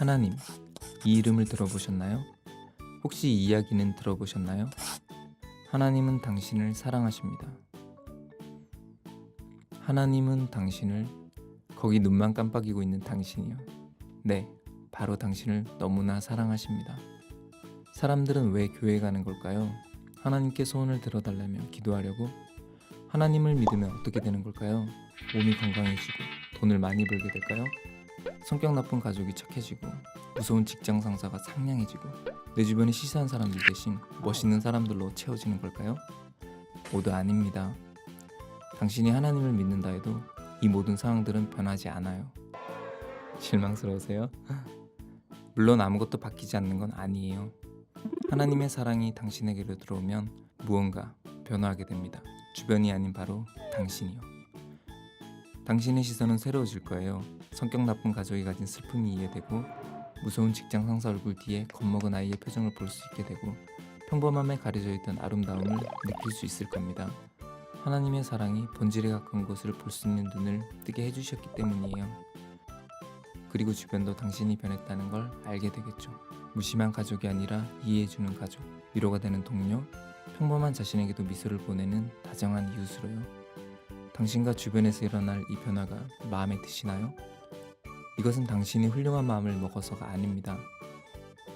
하나님, 이 이름을 들어보셨나요? 혹시 이 이야기는 들어보셨나요? 하나님은 당신을 사랑하십니다. 하나님은 당신을 거기 눈만 깜빡이고 있는 당신이요. 네, 바로 당신을 너무나 사랑하십니다. 사람들은 왜 교회 가는 걸까요? 하나님께 소원을 들어달라며 기도하려고? 하나님을 믿으면 어떻게 되는 걸까요? 몸이 건강해지고 돈을 많이 벌게 될까요? 성격 나쁜 가족이 착해지고 무서운 직장 상사가 상냥해지고 내 주변에 시세한 사람들 대신 멋있는 사람들로 채워지는 걸까요? 모두 아닙니다. 당신이 하나님을 믿는다 해도 이 모든 상황들은 변하지 않아요. 실망스러우세요? 물론 아무것도 바뀌지 않는 건 아니에요. 하나님의 사랑이 당신에게로 들어오면 무언가 변화하게 됩니다. 주변이 아닌 바로 당신이요. 당신의 시선은 새로워질 거예요. 성격 나쁜 가족이 가진 슬픔이 이해되고 무서운 직장 상사 얼굴 뒤에 겁먹은 아이의 표정을 볼 수 있게 되고 평범함에 가려져 있던 아름다움을 느낄 수 있을 겁니다. 하나님의 사랑이 본질에 가까운 것을 볼 수 있는 눈을 뜨게 해주셨기 때문이에요. 그리고 주변도 당신이 변했다는 걸 알게 되겠죠. 무심한 가족이 아니라 이해해주는 가족, 위로가 되는 동료, 평범한 자신에게도 미소를 보내는 다정한 이웃으로요. 당신과 주변에서 일어날 이 변화가 마음에 드시나요? 이것은 당신이 훌륭한 마음을 먹어서가 아닙니다.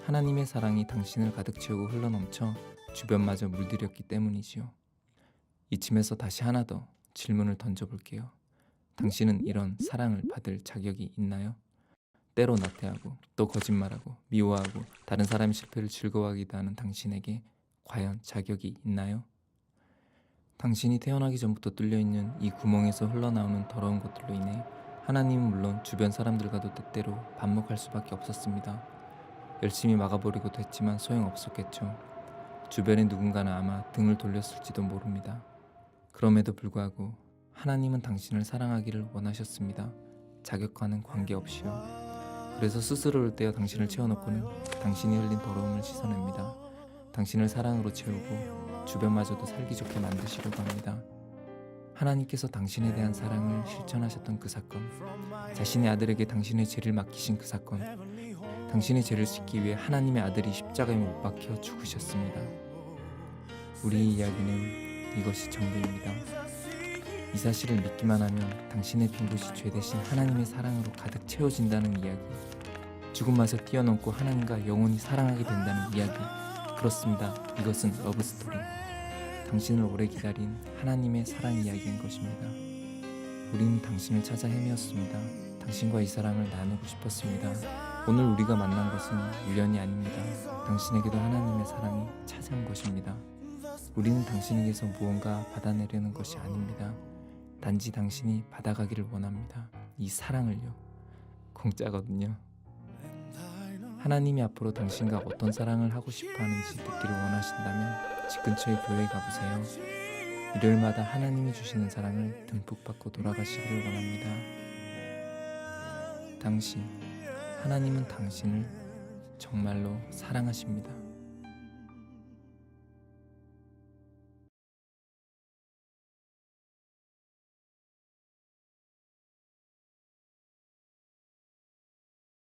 하나님의 사랑이 당신을 가득 채우고 흘러넘쳐 주변마저 물들였기 때문이지요. 이쯤에서 다시 하나 더 질문을 던져볼게요. 당신은 이런 사랑을 받을 자격이 있나요? 때로 나태하고 또 거짓말하고 미워하고 다른 사람의 실패를 즐거워하기도 하는 당신에게 과연 자격이 있나요? 당신이 태어나기 전부터 뚫려있는 이 구멍에서 흘러나오는 더러운 것들로 인해 하나님은 물론 주변 사람들과도 때때로 반목할 수밖에 없었습니다. 열심히 막아보려고도 했지만 소용없었겠죠. 주변의 누군가는 아마 등을 돌렸을지도 모릅니다. 그럼에도 불구하고 하나님은 당신을 사랑하기를 원하셨습니다. 자격과는 관계없이요. 그래서 스스로를 떼어 당신을 채워놓고는 당신이 흘린 더러움을 씻어냅니다. 당신을 사랑으로 채우고 주변마저도 살기 좋게 만드시려고 합니다. 하나님께서 당신에 대한 사랑을 실천하셨던 그 사건, 자신의 아들에게 당신의 죄를 맡기신 그 사건, 당신의 죄를 씻기 위해 하나님의 아들이 십자가에 못 박혀 죽으셨습니다. 우리의 이야기는 이것이 전부입니다. 이 사실을 믿기만 하면 당신의 빈 곳이 죄 대신 하나님의 사랑으로 가득 채워진다는 이야기. 죽음마저 뛰어넘고 하나님과 영원히 사랑하게 된다는 이야기. 그렇습니다. 이것은 러브 스토리. 당신을 오래 기다린 하나님의 사랑 이야기인 것입니다. 우리는 당신을 찾아 헤매었습니다. 당신과 이 사랑을 나누고 싶었습니다. 오늘 우리가 만난 것은 우연이 아닙니다. 당신에게도 하나님의 사랑이 찾아온 것입니다. 우리는 당신에게서 무언가 받아내려는 것이 아닙니다. 단지 당신이 받아가기를 원합니다. 이 사랑을요. 공짜거든요. 하나님이 앞으로 당신과 어떤 사랑을 하고 싶어 하는지 듣기를 원하신다면 집 근처의 교회에 가보세요. 일요일마다 하나님이 주시는 사랑을 듬뿍 받고 돌아가시기를 원합니다. 당신, 하나님은 당신을 정말로 사랑하십니다.